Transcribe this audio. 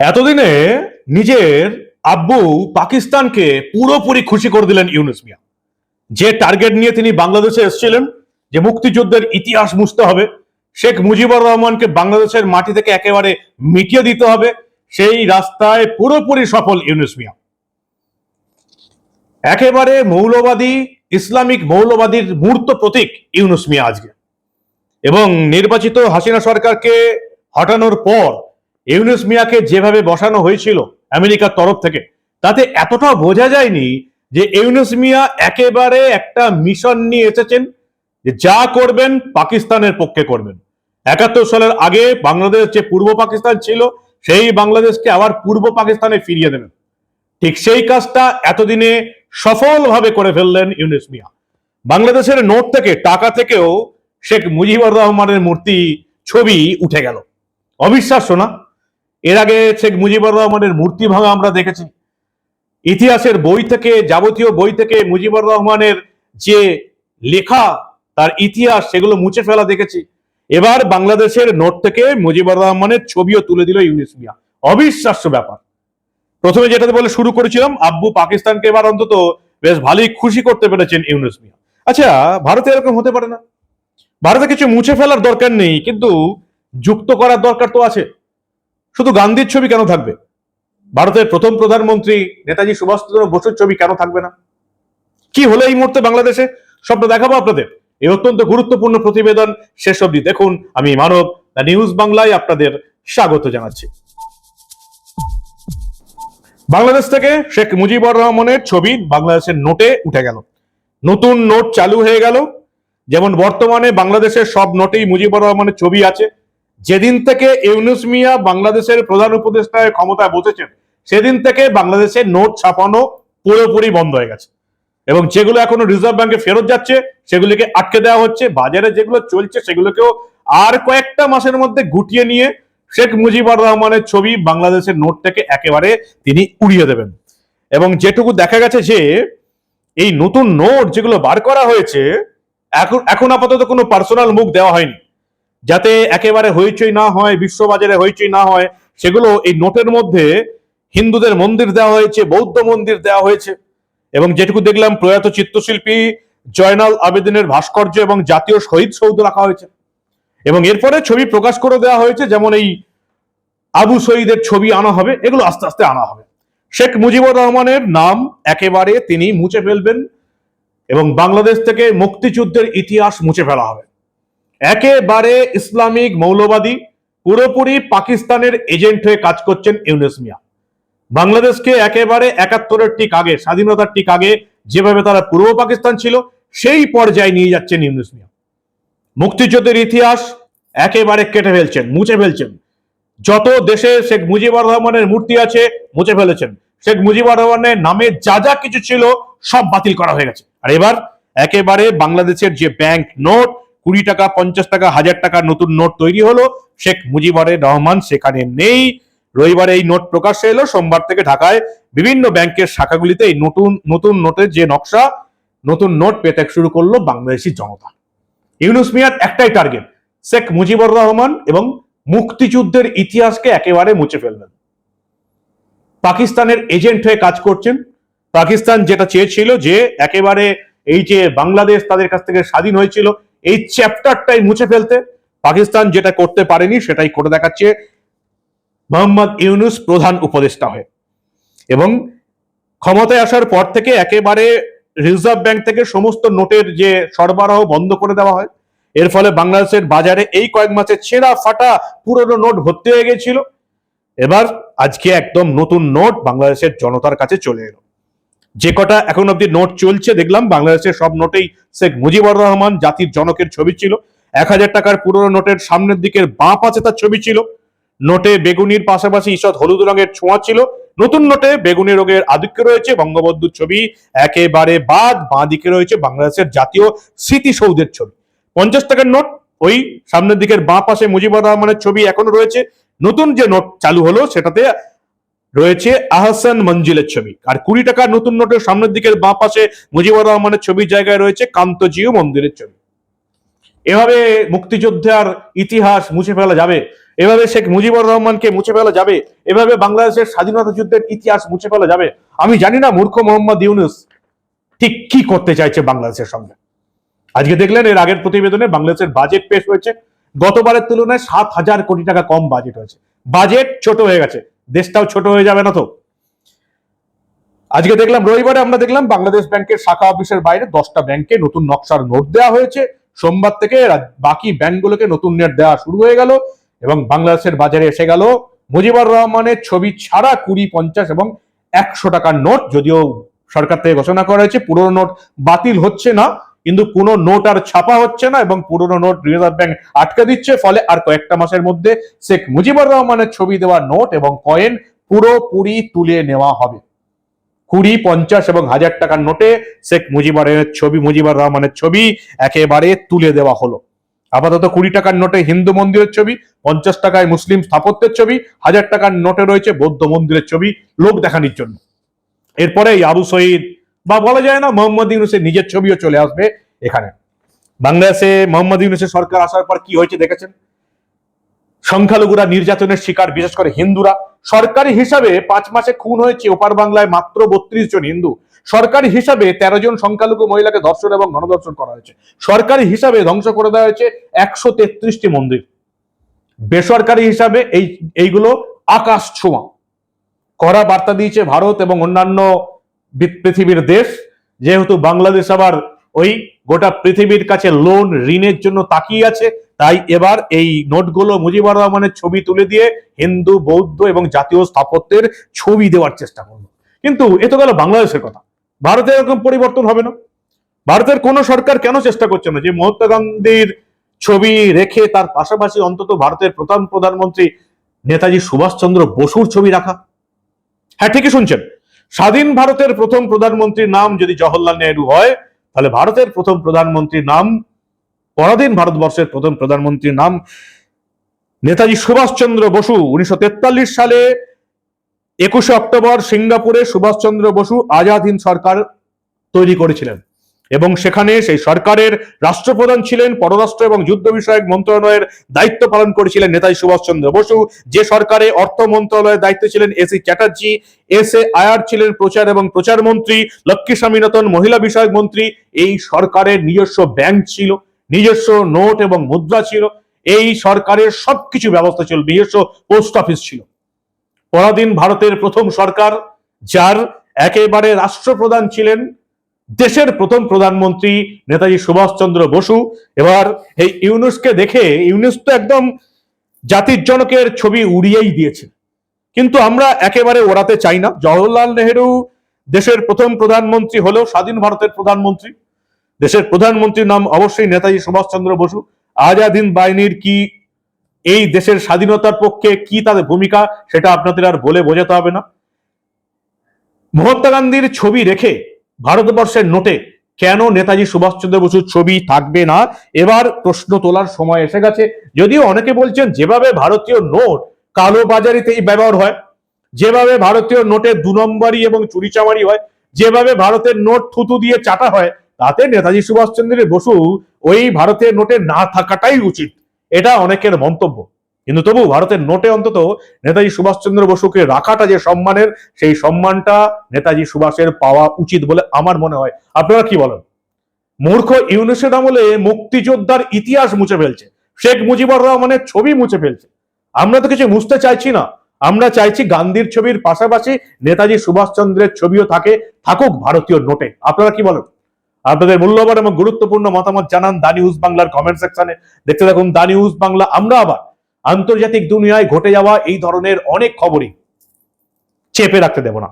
এতদিনে নিজের আব্বু পাকিস্তানকে পুরোপুরি খুশি করে দিলেন ইউনুস মিয়া। যে টার্গেট নিয়ে তিনি বাংলাদেশে এসেছিলেন, যে মুক্তিযুদ্ধের ইতিহাস মুছতে হবে, শেখ মুজিবুর রহমানকে বাংলাদেশের মাটি থেকে একেবারে মিটিয়ে দিতে হবে, সেই রাস্তায় পুরোপুরি সফল ইউনুস মিয়া। একেবারে মৌলবাদী, ইসলামিক মৌলবাদীর মূর্ত প্রতীক ইউনুস মিয়া আজকে। এবং নির্বাচিত হাসিনা সরকারকে হটানোর পর ইউনুস মিয়াকে যেভাবে বসানো হয়েছিল আমেরিকার তরফ থেকে, তাতে এতটা বোঝা যায়নি যে ইউনুস মিয়া একেবারে একটা মিশন নিয়ে এসেছেন যে যা করবেন পাকিস্তানের পক্ষে করবেন। একাত্তর সালের আগে বাংলাদেশ যে পূর্ব পাকিস্তান ছিল, সেই বাংলাদেশকে আবার পূর্ব পাকিস্তানে ফিরিয়ে দেবেন। ঠিক সেই কাজটা এতদিনে সফলভাবে করে ফেললেন ইউনুস মিয়া। বাংলাদেশের নোট থেকে, টাকা থেকেও শেখ মুজিবুর রহমানের মূর্তি, ছবি উঠে গেল। অবিশ্বাস্য না? এর আগে শেখ মুজিবুর রহমানের মূর্তি ভাঙা আমরা দেখেছি। ইতিহাসের বই থেকে, যাবতীয় বই থেকে মুজিবুর রহমানের যে লেখা, তার ইতিহাস সেগুলো মুছে ফেলা দেখেছি। এবার বাংলাদেশের নোট থেকে মুজিবুর রহমানের ছবিও তুলে দিল ইউনিস মিয়া অবিশ্বাস্য ব্যাপার। প্রথমে যেটাতে বলে শুরু করেছিলাম, আব্বু পাকিস্তানকে এবার অন্তত বেশ ভালোই খুশি করতে পেরেছেন ইউনুস মিয়া আচ্ছা ভারতে এরকম হতে পারে না। ভারতে কিছু মুছে ফেলার দরকার নেই, কিন্তু যুক্ত করার দরকার তো আছে। শুধু গান্ধীর ছবি কেন থাকবে? ভারতের প্রথম প্রধানমন্ত্রী নেতাজি সুভাষচন্দ্র বসুর ছবি কেন থাকবে না? কি হলো এই মুহূর্তে বাংলাদেশে? সবটা দেখাবো আপনাদের। এই অত্যন্ত গুরুত্বপূর্ণ প্রতিবেদন শেষ অবধি দেখুন। আমি মানব, দ্য নিউজ বাংলায় আপনাদের স্বাগত জানাচ্ছি। বাংলাদেশ থেকে শেখ মুজিবুর রহমানের ছবি বাংলাদেশের নোটে উঠে গেল। নতুন নোট চালু হয়ে গেল। যেমন বর্তমানে বাংলাদেশের সব নোটেই মুজিবুর রহমানের ছবি আছে। যেদিন থেকে ইউনুস মিয়া বাংলাদেশের প্রধান উপদেষ্টায় ক্ষমতায় বসেছেন, সেদিন থেকে বাংলাদেশের নোট ছাপানো পুরোপুরি বন্ধ হয়ে গেছে। এবং যেগুলো এখনও রিজার্ভ ব্যাংকে ফেরত যাচ্ছে, সেগুলিকে আটকে দেওয়া হচ্ছে। বাজারে যেগুলো চলছে, সেগুলোকেও আর কয়েকটা মাসের মধ্যে গুটিয়ে নিয়ে শেখ মুজিবুর রহমানের ছবি বাংলাদেশের নোট থেকে একেবারে তিনি উড়িয়ে দেবেন। এবং যেটুকু দেখা গেছে যে, এই নতুন নোট যেগুলো বার করা হয়েছে, এখন এখন আপাতত কোনো পার্সোনাল মুখ দেওয়া হয়নি। যাতে একেবারে হইচই না হয়, বিশ্ববাজারে হইচই না হয়, সেগুলো এই নোটের মধ্যে হিন্দুদের মন্দির দেওয়া হয়েছে, বৌদ্ধ মন্দির দেওয়া হয়েছে। এবং যেটুকু দেখলাম, প্রয়াত চিত্রশিল্পী জয়নাল আবেদিনের ভাস্কর্য এবং জাতীয় শহীদ সৌধ রাখা হয়েছে। এবং এরপরে ছবি প্রকাশ করে দেওয়া হয়েছে, যেমন এই আবু শহীদের ছবি আনা হবে, এগুলো আস্তে আস্তে আনা হবে। শেখ মুজিবুর রহমানের নাম একেবারে তিনি মুছে ফেলবেন এবং বাংলাদেশ থেকে মুক্তিযুদ্ধের ইতিহাস মুছে ফেলা হবে। একেবারে ইসলামিক মৌলবাদী, পুরোপুরি পাকিস্তানের এজেন্ট হয়ে কাজ করছেন ইউনুস মিয়া। বাংলাদেশকে একেবারে একাত্তরের ঠিক আগে, স্বাধীনতার ঠিক আগে যেভাবে তারা পূর্ব পাকিস্তান ছিল, সেই পর্যায়ে নিয়ে যাচ্ছেন ইউনুস মিয়া। মুক্তিযুদ্ধের ইতিহাস একেবারে কেটে ফেলছেন, মুছে ফেলছেন। যত দেশে শেখ মুজিবুর রহমানের মূর্তি আছে, মুছে ফেলেছেন। শেখ মুজিবুর রহমানের নামে যা যা কিছু ছিল, সব বাতিল করা হয়ে গেছে। আর এবার একেবারে বাংলাদেশের যে ব্যাংক নোট কুড়ি টাকা, পঞ্চাশ টাকা, হাজার টাকার নতুন নোট তৈরি হলো। শেখ মুজিবুর রহমান সেখানে নেই। রবিবার এই নোট প্রকাশ্যে এলো। সোমবার থেকে ঢাকায় বিভিন্ন ব্যাংকের শাখাগুলিতে এই নতুন নতুন নোটের যে নকশা, নতুন নোট পেতে শুরু করল বাংলাদেশি জনতা। ইউনুস মিয়ার একটাই টার্গেট, শেখ মুজিবুর রহমান এবং মুক্তিযুদ্ধের ইতিহাসকে একেবারে মুছে ফেলবেন। পাকিস্তানের এজেন্ট হয়ে কাজ করছেন। পাকিস্তান যেটা চেয়েছিল যে একেবারে এই যে বাংলাদেশ তাদের কাছ থেকে স্বাধীন হয়েছিল এই চ্যাপ্টারটাই মুছে ফেলতে। পাকিস্তান যেটা করতে পারেনি, সেটাই করে দেখাচ্ছে মোহাম্মদ ইউনুস প্রধান উপদেষ্টা হয়ে। এবং ক্ষমতায় আসার পর থেকে একেবারে রিজার্ভ ব্যাংক থেকে সমস্ত নোটের যে সরবরাহ বন্ধ করে দেওয়া হয়, এর ফলে বাংলাদেশের বাজারে এই কয়েক মাসে ছেঁড়া ফাটা পুরনো নোট ভর্তি হয়ে গেছিল। এবার আজকে একদম নতুন নোট বাংলাদেশের জনতার কাছে চলে এলো। যে কটা এখন অব্দি নোট চলছে, দেখলাম বাংলাদেশের সব নোটেই শেখ মুজিবুর রহমান জাতির জনকের ছবি ছিল। এক হাজার টাকার পুরনো নোটের সামনের দিকের বাঁ পাশে তার ছবি ছিল। নোটে বেগুনির পাশাপাশি ঈষৎ হলুদ রঙের ছোঁয়া ছিল। নতুন নোটে বেগুনি রোগের আধিক্য রয়েছে, বঙ্গবন্ধুর ছবি একেবারে বাদ বাঁ দিকে রয়েছে বাংলাদেশের জাতীয় স্মৃতিসৌধের ছবি। পঞ্চাশ টাকার নোট, ওই সামনের দিকের বাঁ পাশে মুজিবুর রহমানের ছবি এখনও রয়েছে। নতুন যে নোট চালু হলো, সেটাতে রয়েছে আহসান মঞ্জিলের ছবি। আর কুড়ি টাকার নতুন নোটের সামনের দিকের বাঁ পাশে মুজিবুর রহমানের ছবির জায়গায় রয়েছে কান্তজিও মন্দিরের ছবি। এভাবে মুক্তিযোদ্ধার ইতিহাস মুছে ফেলা যাবে? এভাবে শেখ মুজিবুর রহমানকে মুছে ফেলা যাবে? এভাবে বাংলাদেশের স্বাধীনতা যুদ্ধের ইতিহাস মুছে ফেলা যাবে? আমি জানি না মূর্খ মোহাম্মদ ইউনুস ঠিক কি করতে চাইছে বাংলাদেশের সঙ্গে। আজকে দেখলেন এর আগের প্রতিবেদনে বাংলাদেশের বাজেট পেশ হয়েছে। গতবারের তুলনায় সাত হাজার কোটি টাকা কম বাজেট হয়েছে। বাজেট ছোট হয়ে গেছে। দেশটাও ছোট হয়ে যাবে না তো? আজকে দেখলাম, রবিবারে আমরা দেখলাম বাংলাদেশ ব্যাংকের শাখা অফিসের বাইরে দশটা ব্যাংকে নতুন নকশার নোট দেওয়া হয়েছে। সোমবার থেকে বাকি ব্যাংকগুলোকে নতুন নোট দেওয়া শুরু হয়ে গেল এবং বাংলাদেশের বাজারে এসে গেল মুজিবুর রহমানের ছবি ছাড়া কুড়ি, পঞ্চাশ এবং একশো টাকার নোট, যদিও সরকার থেকে ঘোষণা করা হয়েছে পুরনো নোট বাতিল হচ্ছে না। কিন্তু কোনো নোট আর ছাপা হচ্ছে না এবং পুরনো নোট রিজার্ভ ব্যাংক আটকে দিচ্ছে। ফলে আর কয়েকটা মাসের মধ্যে শেখ মুজিবুর রহমানের ছবি দেওয়া নোট এবং কয়েন পুরোপুরি তুলে নেওয়া হবে। কুড়ি, পঞ্চাশ এবং হাজার টাকার নোটে শেখ মুজিবুরের ছবি, মুজিবুর রহমানের ছবি একেবারে তুলে দেওয়া হলো। আপাতত কুড়ি টাকার নোটে হিন্দু মন্দিরের ছবি, পঞ্চাশ টাকায় মুসলিম স্থাপত্যের ছবি, হাজার টাকার নোটে রয়েছে বৌদ্ধ মন্দিরের ছবি, লোক দেখানোর জন্য। এরপরে আবু শহীদ বা বলা যায় না মোহাম্মদ ইউনুসের নিজের ছবিও চলে আসবে এখানে। বাংলাদেশে মোহাম্মদ ইউনুসের সরকার আসার পর কি হয়েছে দেখেছেন? সংখ্যালঘুরা নির্যাতনের শিকার, বিশেষ করে হিন্দুরা। সরকারি হিসাবে পাঁচ মাসে খুন হয়েছে ওপার বাংলায় মাত্র বত্রিশ জন হিন্দু। সরকারি হিসাবে তেরো জন সংখ্যালঘু মহিলাকে ধর্ষণ এবং গণধর্ষণ করা হয়েছে। সরকারি হিসাবে ধ্বংস করে দেওয়া হয়েছে একশো তেত্রিশটি মন্দির। বেসরকারি হিসাবে এই, এইগুলো আকাশ ছোঁয়া। কড়া বার্তা দিয়েছে ভারত এবং অন্যান্য পৃথিবীর দেশ, যেহেতু বাংলাদেশ আবার ওই গোটা পৃথিবীর কাছে লোন ঋণের জন্য তাকিয়ে আছে, তাই এবার এই নোটগুলো মুজিবুর রহমানের ছবি তুলে দিয়ে হিন্দু, বৌদ্ধ এবং জাতীয় স্থাপত্যের ছবি দেওয়ার চেষ্টা করল কিন্তু এ তো গেল বাংলাদেশের কথা। ভারতে এরকম পরিবর্তন হবে না। ভারতের কোন সরকার কেন চেষ্টা করছে না যে মহাত্মা গান্ধীর ছবি রেখে তার পাশাপাশি অন্তত ভারতের প্রধান প্রধানমন্ত্রী নেতাজি সুভাষচন্দ্র বসুর ছবি রাখা? হ্যাঁ ঠিকই শুনছেন। স্বাধীন ভারতের প্রথম প্রধানমন্ত্রীর নাম যদি জওহরলাল নেহরু হয়, তাহলে ভারতের প্রথম প্রধানমন্ত্রীর নাম, পরাধীন ভারতবর্ষের প্রথম প্রধানমন্ত্রীর নাম নেতাজি সুভাষচন্দ্র বসু। উনিশশো তেতাল্লিশ সালে একুশে অক্টোবর সিঙ্গাপুরে সুভাষচন্দ্র বসু আজাদ হিন্দ সরকার তৈরি করেছিলেন। এবং সেখানে সেই সরকারের রাষ্ট্রপ্রধান ছিলেন পররাষ্ট্র এবং যুদ্ধ বিষয়ক মন্ত্রণালয়ের দায়িত্ব পালন করেছিলেন নেতাজি সুভাষচন্দ্র বসু। যে সরকারে অর্থ মন্ত্রণালয়ের দায়িত্বে ছিলেন S Chatterjee S A Iyer ছিলেন প্রচার এবং প্রচার মন্ত্রী, লক্ষ্মী স্বামীনাথন মহিলা বিষয়ক মন্ত্রী। এই সরকারের নিজস্ব ব্যাংক ছিল, নিজস্ব নোট এবং মুদ্রা ছিল, এই সরকারের সবকিছু ব্যবস্থা ছিল, নিজস্ব পোস্ট অফিস ছিল। পরাধীন ভারতের প্রথম সরকার, যার একেবারে রাষ্ট্রপ্রধান ছিলেন দেশের প্রথম প্রধানমন্ত্রী নেতাজি সুভাষচন্দ্র বসু। এবার এই ইউনুসকে দেখে, ইউনুস তো একদম জাতির জনকের ছবি উড়িয়েই দিয়েছে। কিন্তু আমরা একেবারে ওড়াতে চাই না। জওহরলাল নেহেরু দেশের প্রথম প্রধানমন্ত্রী হলেও স্বাধীন ভারতের প্রধানমন্ত্রী। দেশের প্রধানমন্ত্রীর নাম অবশ্যই নেতাজি সুভাষচন্দ্র বসু। আজাদ হিন্দ বাহিনীর কি এই দেশের স্বাধীনতার পক্ষে কি তাদের ভূমিকা, সেটা আপনাদের আর বলে বোঝাতে হবে না। মহাত্মা গান্ধীর ছবি রেখে ভারতবর্ষের নোটে কেন নেতাজি সুভাষচন্দ্র বসুর ছবি থাকবে না? এবার প্রশ্ন তোলার সময় এসে গেছে। যদিও অনেকে বলছেন যেভাবে ভারতীয় নোট কালো বাজারিতেই ব্যবহার হয়, যেভাবে ভারতীয় নোটে দু নম্বরই এবং চুরিচামারি হয়, যেভাবে ভারতের নোট থুতু দিয়ে চাটা হয়, তাতে নেতাজি সুভাষচন্দ্রের বসু ওই ভারতের নোটে না থাকাটাই উচিত। এটা অনেকের মন্তব্য। কিন্তু তবু ভারতের নোটে অন্তত নেতাজি সুভাষচন্দ্র বসুকে রাখাটা যে সম্মানের, সেই সম্মানটা নেতাজি সুভাষের পাওয়া উচিত বলে আমার মনে হয়। আপনারা কি বলেন? মূর্খ ইউনুসের আমলে মুক্তিযোদ্ধার ইতিহাস মুছে ফেলছে। শেখ মুজিবুর রহমানের ছবি মুছে ফেলছে। আমরা তো কিছু মুছতে চাইছি না। আমরা চাইছি গান্ধীর ছবির পাশাপাশি নেতাজি সুভাষচন্দ্রের ছবিও থাকে, থাকুক ভারতীয় নোটে। আপনারা কি বলেন? আপনাদের মূল্যবান এবং গুরুত্বপূর্ণ মতামত জানান দা নিউজ বাংলার কমেন্ট সেকশনে দেখতে থাকুন দা নিউজ বাংলা। আমরা আবার আন্তর্জাতিক দুনিয়ায় ঘটে যাওয়া এই ধরনের অনেক খবরই চেপে রাখতে দেব না।